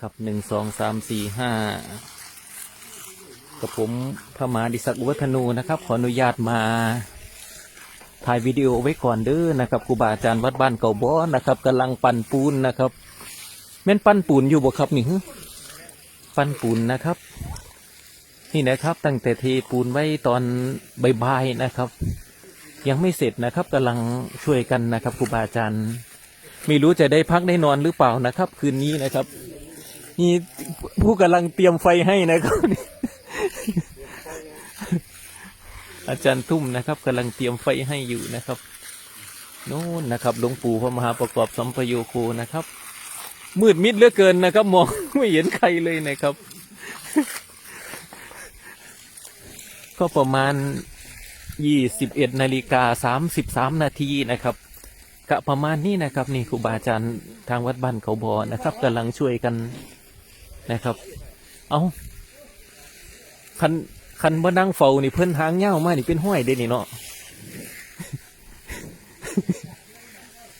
ครับหนึ่งสองสามสี่ห้ากับผมพระมหาดิศักดิ์อุวัฒนูนะครับ ขออนุญาตมาถ่ายวิดีโอไว้ก่อนเด้อนะครับครูบาอาจารย์วัดบ้านเก่าบ่อนะครับกำลังปั่นปูนนะครับ แม่นปั้นปูนอยู่บ่ครับนี่ปั้นปูนนะครับ นี่นะครับ ตั้งแต่เทปูนไว้ตอนบ่ายๆนะครับ ยังไม่เสร็จนะครับกำลังช่วยกันนะครับครูบาอาจารย์ไม่รู้จะได้พักได้นอนหรือเปล่านะครับ คืนนี้นะครับ นี่ผู้กำลังเตรียมไฟให้นะครับ อาจารย์ทุ่มนะครับกำลังเตรียมไฟให้อยู่นะครับโน่นนะครับหลวงปู่พระมหาประกอบสัมปโยโคนะครับ มืดมิดเหลือเกินนะครับ มองไม่เห็นใครเลยนะครับ ก็ประมาณยี่สิบเอ็ดนาฬิกาสามสิบสามนาทีนะครับกะประมาณนี้นะครับ นี่ครูบาอาจารย์ทางวัดบ้านเขาบอนะครับกำลังช่วยกัน นะครับ เอาคันคันบ่นั่งเฝ้านี่เพิ่นทางเง่าวมานี่เป็นห้อยเด้นี่เนาะ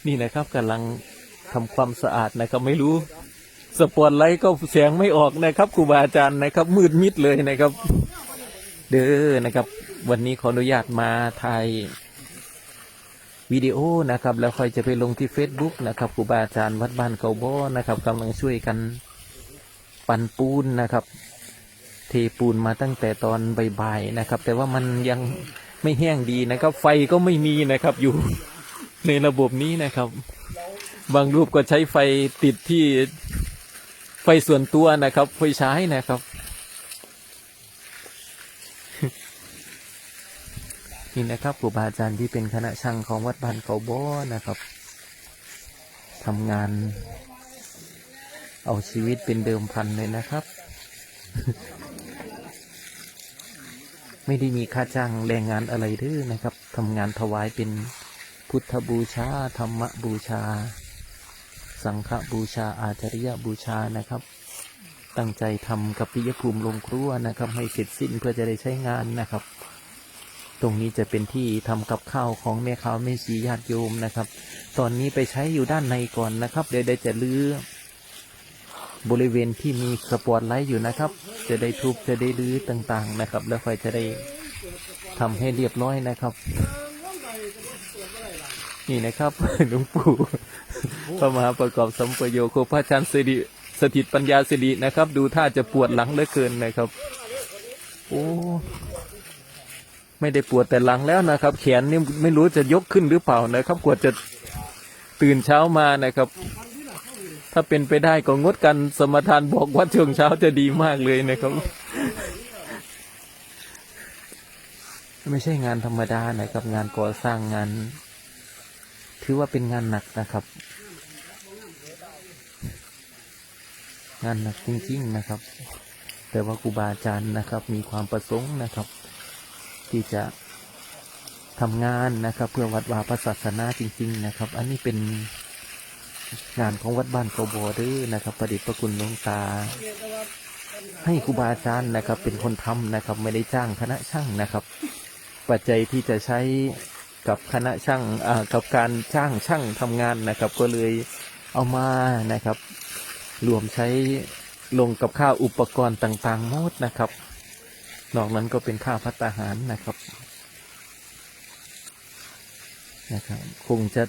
นี่นะครับกำลังทำความสะอาดนะครับ ไม่รู้สปอตไลท์ก็แสงไม่ออกนะครับครูบาอาจารย์นะครับ มืดมิดเลยนะครับ เด้อนะครับ วันนี้ขออนุญาตมาถ่ายวิดีโอนะครับ แล้วค่อยจะไปลงที่ Facebook นะครับครูบาอาจารย์วัดบ้านเกาโบอนะครับกำลังช่วยกัน ปันปูนนะครับ เทปูนมาตั้งแต่ตอนบ่ายๆนะครับ แต่ว่ามันยังไม่แห้งดีนะครับ ไฟก็ไม่มีนะครับอยู่ในระบบนี้นะครับ บางรูปก็ใช้ไฟติดที่ไฟส่วนตัวนะครับ ไฟใช้นะครับ นี่นะครับครูบาอาจารย์ที่เป็นคณะช่างของวัดบ้านเขาบ่อนะครับทำงาน เอาชีวิตเป็นเดิมพันเลยนะครับ ไม่ได้มีค่าจ้างแรงงานอะไรเด้อนะครับทำงานถวายเป็นพุทธบูชา ธรรมบูชา สังฆบูชา อาจริยบูชานะครับ ตั้งใจทำกับพิยภูมิลงครัวนะครับ ให้เสร็จสิ้นเพื่อจะได้ใช้งานนะครับ ตรงนี้จะเป็นที่ทำกับข้าวของแม่ค้าแม่ชีญาติโยมนะครับ ตอนนี้ไปใช้อยู่ด้านในก่อนนะครับ เดี๋ยวได้จะลื้อ บริเวณที่มีสปอตไลท์อยู่นะครับ จะได้ทุบจะได้ลื้อต่างๆนะครับ แล้วค่อยจะได้ทำให้เรียบร้อยนะครับ นี่นะครับหลวงปู่พระมหาประกอบสัมปโยโคพระอาจารย์สิริสถิตปัญญาสิรินะครับ ดูท่าจะปวดหลังเหลือเกินนะครับ โอ้ไม่ได้ปวดแต่หลังแล้วนะครับ แขนนี่ไม่รู้จะยกขึ้นหรือเปล่านะครับ กว่าจะตื่นเช้ามานะครับ ถ้าเป็นไปได้ก็งดกันสมทานบอกว่าช่วงเช้าจะดีมากเลยนะครับ ไม่ใช่งานธรรมดานะครับ งานก่อสร้างงาน ถือว่าเป็นงานหนักนะครับ งานหนักจริงๆนะครับ แต่ว่าครูบาอาจารย์นะครับ มีความประสงค์นะครับ ที่จะทำงานนะครับ เพื่อวัดวาพระศาสนาจริง ๆ นะครับ อันนี้เป็น งานของวัดบ้านเกาบอเด้อนะครับประดิษฐ์ประคุณหลวงตา ให้ครูบาอาจารย์นะครับ เป็นคนทำนะครับ ไม่ได้จ้างคณะช่างนะครับ ปัจจัยที่จะใช้กับคณะช่างกับการจ้างช่างทำงานนะครับ ก็เลยเอามานะครับ รวมใช้ลงกับค่าอุปกรณ์ต่างๆหมดนะครับ นอกนั้นก็เป็นค่าพัตาหารนะครับนะครับ คงจะ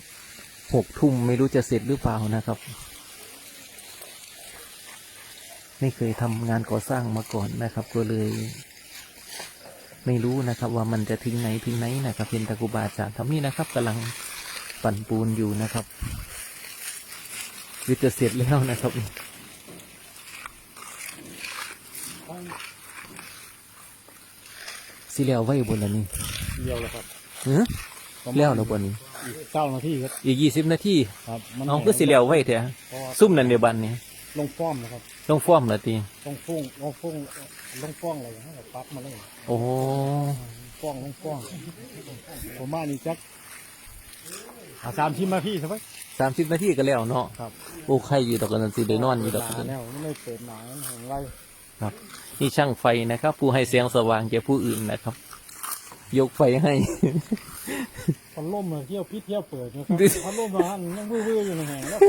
หกทุ่มไม่รู้จะเสร็จหรือเปล่านะครับ ไม่เคยทำงานก่อสร้างมาก่อนนะครับ ก็เลย ไม่รู้นะครับ ว่ามันจะทิ้งไหนทิ้งไหนนะครับเพียนตะกุบาอาจารย์ทำนี่นะครับกำลังปั่นปูนอยู่นะครับวิจะเสร็จแล้วนะครับสิแล้วไว้บนอันนี้เดียวแล้วครับเออแล้วแล้วบนนี้ อีกเก้านาทีครับอีกยี่สิบนาทีครับเอาก็สิแล้วไว้เถอะเพราะว่าซุ่มนั่นเดียวบันนี้ลงฟ้อมนะครับต้องฟ้อมละตีลงฟ้องลงฟ้องลงฟ้องอะไรให้กับปั๊บมาเลยโอ้โหฟ้องลงฟ้องผมว่านี่จักอาสามที่มาพี่ใช่ไหมสามสิบนาทีก็แล้วเนาะครับโอ้ใครอยู่ดอกกันสิได้นอนอยู่ดอกลากันแล้วไม่ได้เปิดหนาเห็นไรครับ นี่ช่างไฟนะครับ ผู้ให้เสียงสว่างแก่ผู้อื่นนะครับ ยกไฟให้ พัดลมมาเที่ยวพิษเที่ยวเปิดนะครับพัดลมมาหันยังวื้อๆอยู่ในแห่งแล้ว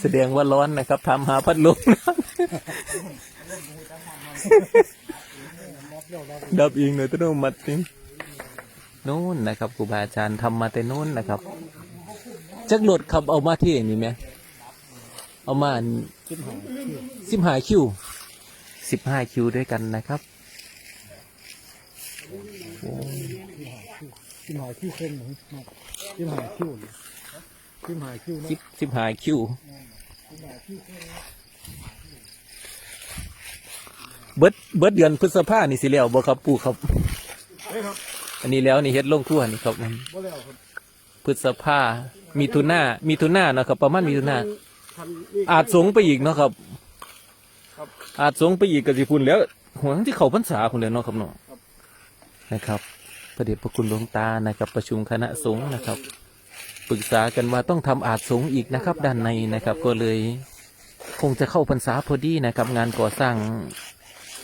แสดงว่าร้อนนะครับทำหาพัดลมดับเองเลยต้นมัดนี่นู่นนะครับครูบาอาจารย์ทำมาแต่นู่นนะครับจักรถขับเอามาที่นี่ไหมเอามาจิ้มหางสิบห้าคิวสิบห้าคิวด้วยกันนะครับ โอ้จิ้มหางคิ้วเข้มหมูมากจิ้มหางคิ้วนี่จิ้มหางคิ้วนะสิบสิบห้าคิวเบิดเบิดเดือนพฤษภานี่สิแล้วบ่ครับปู่ครับ อันนี้แล้วนี่เฮ็ดลงทั่วนี่ครับพฤษภามีทุนามีทุนานาะครับ ประมาณมีทุนาอาจสงไปอีกเนาะครับ อาจสงไปอีกก็สิพุ่นแล้วหัวที่เขาพรรษาพุ่นแล้วเนาะครับเนาะ นะครับพระเดชพระคุณหลวงตานะครับประชุมคณะสงฆ์นะครับ ปรึกษากันว่าต้องทำอาจสงอีกนะครับ ด้านในนะครับก็เลยคงจะเข้าพรรษาพอดีนะครับ งานก่อสร้าง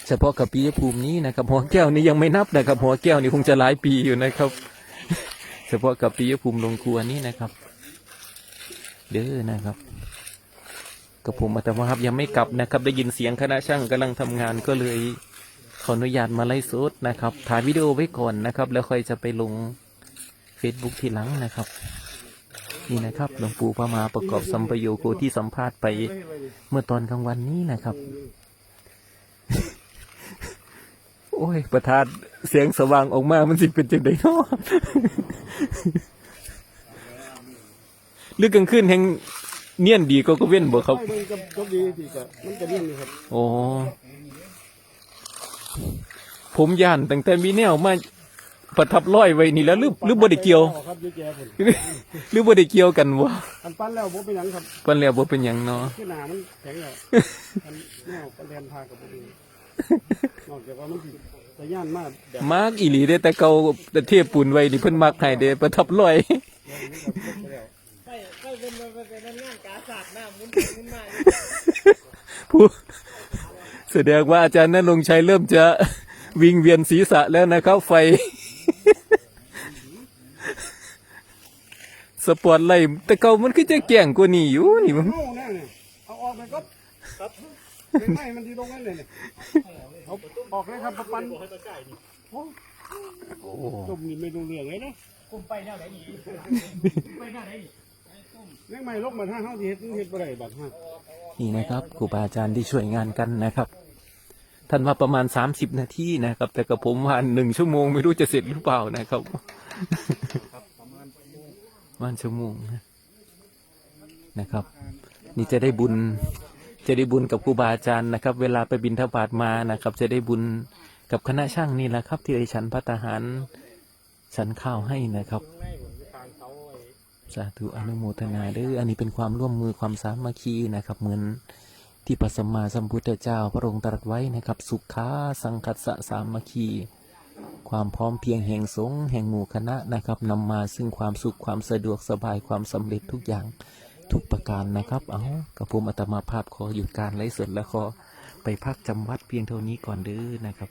เฉพาะกับปีภูมินี้นะครับหัวแก้วนี้ยังไม่นับนะครับหัวแก้วนี่คงจะหลายปีอยู่นะครับ เฉพาะกับปีภูมิลงครัวนี้นะครับเด้อนะครับกับผมอาตมาครับยังไม่กลับนะครับ ได้ยินเสียงคณะช่างกำลังทำงานก็เลย ขออนุญาตมาไล่สดนะครับถ่ายวิดีโอไว้ก่อนนะครับ แล้วค่อยจะไปลง Facebook ทีหลังนะครับ นี่นะครับหลวงปู่พระมาประกอบสัมปโยโกที่สัมภาษณ์ไปเมื่อตอนกลางวันนี้นะครับ โอ้ย ประธานเสียงสว่างออกมามันสิเป็นจังไดเนาะหรือกลางคืนแห่งเนียนดีก็ก็เว้นบ่ครับมันจะจบดีดีก็มันจะเลี่ยนนี่ครับ โอ้ ผมย่านตั้งแต่มีแนวมาประทับร้อยไว้นี่แล้วหรือหรือบ่ได้เกี่ยว ครับเยอะแยะผมหรือบ่ได้เกี่ยวกันวะอันปั้นแล้วผมเป็นหยังครับปันแล้วบ่เป็นหยังเนาะที่หนามันแข็งแล้วอันแนวประเรียนพากับผมเองนอกจากว่ามันสิแต่ย่านมากแบบมากอีหลีเด้แต่เก่าแต่เทพปูนไว้นี่เพิ่นมักให้เด้ประทับร้อยนี้แบบจบไปแล้วใช่ใช่เป็นเป็นเป็นงานกาศาสตร์หน้ามุนมุนมาผู้แสดงว่าอาจารย์นรงค์ชัยเริ่มจะ วิงเวียนศีรษะแล้วนะครับ ไฟ สปอร์ตไลท์แต่เก่ามันคือจะแก่งกว่านี้อยู่นี่มันเอาแน่เนี่ยเอาออกไปก็ครับไม่ไหม้มันดีลงนั่นเลยเนี่ยเอาออกเลยครับประปันโอ้จมนี่ไม่รู้เรื่องเลยเนาะคุมไปแนวไหนอีกไปแนวไหนอีกเรื่องใหม่ลกมาทางเฮาที่เฮ็ดเฮ็ดบ่ได้บัดฮะนี่นะครับครูบาอาจารย์ที่ช่วยงานกันนะครับ ท่านว่าประมาณสามสิบนาทีนะครับ แต่กับผมว่าหนึ่งชั่วโมงไม่รู้จะเสร็จหรือเปล่านะครับประมาณชั่วโมงนะครับ นี่จะได้บุญจะได้บุญกับครูบาอาจารย์นะครับ เวลาไปบินทบาทมานะครับ จะได้บุญกับคณะช่างนี่แหละครับ ที่ได้ฉันพัตตาหารฉันข้าวให้นะครับสาธุอนุโมทนาเด้ออันนี้เป็นความร่วมมือความสามัคคีนะครับ เหมือน ที่พระสัมมาสัมพุทธเจ้าพระองค์ตรัสไว้นะครับ สุขาสังคัสสะสามัคคี ความพร้อมเพียงแห่งสงฆ์แห่งหมู่คณะนะครับนำมาซึ่งความสุขความสะดวกสบายความสำเร็จทุกอย่างทุกประการนะครับ เอากระผมอัตมาภาพขอหยุดการไลฟ์สดและขอไปพักจำวัดเพียงเท่านี้ก่อนเด้อนะครับ